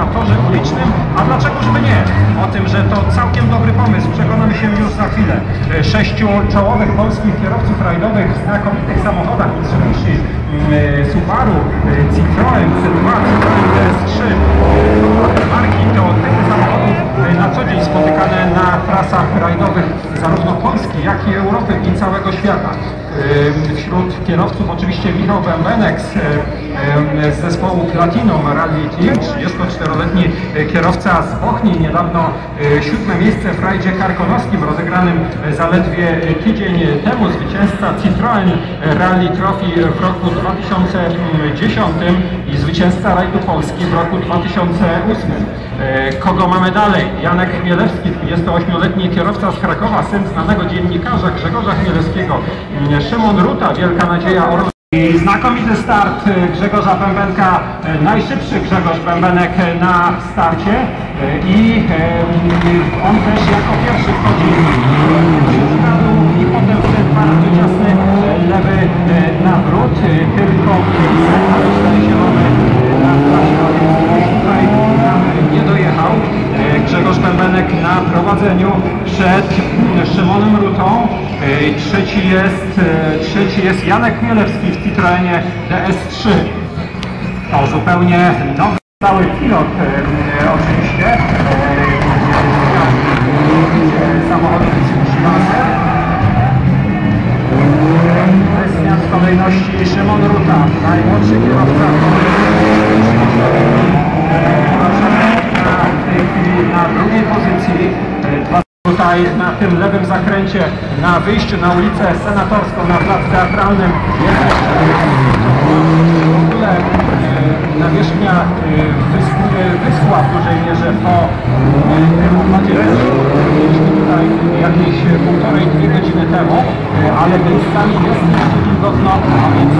na torze ulicznym, a dlaczegoż by nie? O tym, że to całkiem dobry pomysł, przekonamy się już za chwilę. E, Sześciu czołowych polskich kierowców rajdowych w znakomitych samochodach Mitsubishi, mm, e, Subaru, e, Citroen C2, Citroen DS3, e, marki to typy samochodów na co dzień spotykane na trasach rajdowych zarówno Polski, jak i Europy i całego świata. Wśród kierowców oczywiście Michał Bębenek z, z zespołu Platinum Rally Team, 34-letni e, kierowca z Bochni, niedawno e, siódme miejsce w rajdzie karkonoskim rozegranym e, zaledwie tydzień temu, zwycięzca Citroen Rally Trophy w roku 2010 i zwycięzca rajdu Polski w roku 2008. E, Kogo mamy dalej? Janek Chmielewski, 28-letni kierowca z Krakowa, syn znanego dziennikarza Grzegorza Chmielewskiego. Mm, Szymon Ruta, wielka nadzieja Orlen. Znakomity start e, Grzegorza Bębenka, e, najszybszy Grzegorz Bębenek e, na starcie. I e, on też jako Bębenek na prowadzeniu przed Szymonem Rutą. E, Trzeci jest, e, trzeci jest Janek Chmielewski w Citroenie DS3. To zupełnie nowy cały pilot e, oczywiście. Bez zmian w kolejności Szymon Ruta, najmłodszy kierowca. Tutaj na tym lewym zakręcie na wyjściu na ulicę Senatorską na plac teatralnym. Jest jeszcze w ogóle e, nawierzchnia e, wyschła, wyschła w dużej mierze po e, tym układzie mieliśmy tutaj jakieś półtorej, dwie godziny temu, e, ale miejscami jest jeszcze wilgotno, a więc